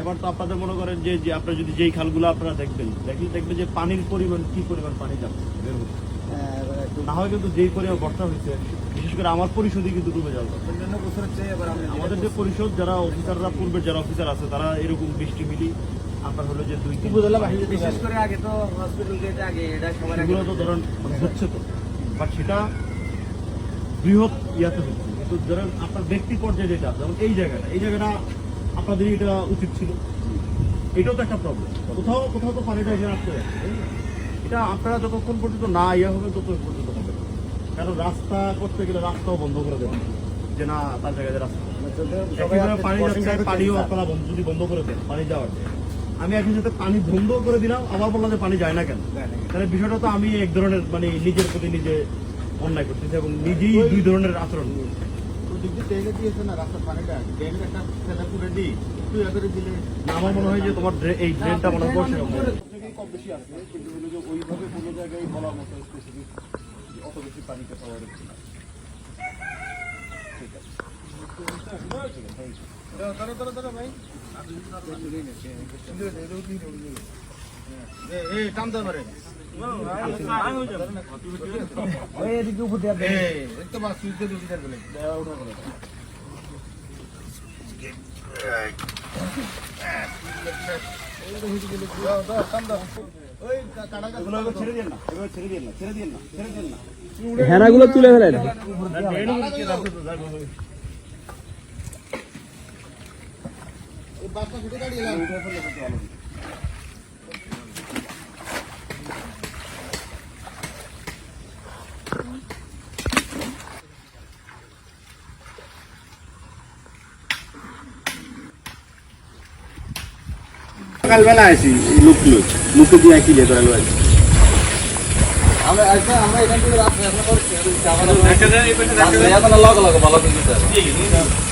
এবার তো আপনাদের মনে করেন যে যে আপনারা যদি যেই খালগুলো আপনারা দেখবেন দেখলে দেখবেন যে পানির পরিমাণ কি পরিমাণ পানি যাচ্ছে বের হচ্ছে। হ্যাঁ, না হয় কিন্তু যেই পরিমাণ বর্ষা হয়েছে বিশেষ করে আমার পরিষদই কিন্তু ডুবে আমি আমাদের যে পরিষদ যারা অফিসাররা পূর্বের যারা অফিসার আছে তারা এরকম বৃষ্টি মিলি আপনার হলো যে দুই বিশেষ করে আগে তো হসপিটাল গেট আগে এটা সবার আগে তো ধরেন হচ্ছে তো। বাট সেটা বৃহৎ ইয়াতে হচ্ছে। কিন্তু ধরেন আপনার ব্যক্তি পর্যায়ে যেটা যেমন এই জায়গাটা এই জায়গাটা আপনাদের এটা উচিত ছিল। এটাও তো একটা প্রবলেম কোথাও কোথাও তো পানিটা এসে আসতে যাচ্ছে এটা আপনারা যতক্ষণ পর্যন্ত না ইয়ে হবে ততক্ষণ পর্যন্ত হবে কারণ রাস্তা করতে গেলে রাস্তাও বন্ধ করে দেবেন। যে না তার জায়গায় রাস্তা। সবাই একইভাবে আপনি পানি যাচ্ছে পানিও আপনারা বন্ধ- যদি বন্ধ করে দেন পানি যাওয়ার আমি একই সাথে পানি বন্ধ করে দিলাম আবার বললাম যে পানি যায় না কেন? তাহলে বিষয়টা তো আমি এক ধরনের মানে নিজের প্রতি নিজে অন্যায় করতেছি এবং নিজেই দুই ধরনের আচরণ আমার মনে হয় যে তোমার এই ড্রেনটা মনে হয় কম বেশি আছে কিন্তু ওইভাবে কোনো জায়গায় বলার মতো স্পেসিফিক অত বেশি পানি কথা হচ্ছে না। ঠিক আছে। এদিকে উপর দিয়ে হেনাগুলো তুলে ফেলেন না, ড্রেনও কিন্তু রাখতে তো যাবে। উঠে ফেললে কিন্তু ভালো। সকালবেলা আসি লোকগুলো মুখে দিয়ে কি দিয়ে ধরে লয় আমরা আমরা এখান থেকে রাস্তা আমরা করছি এখন লগ লগ ভালো কিন্তু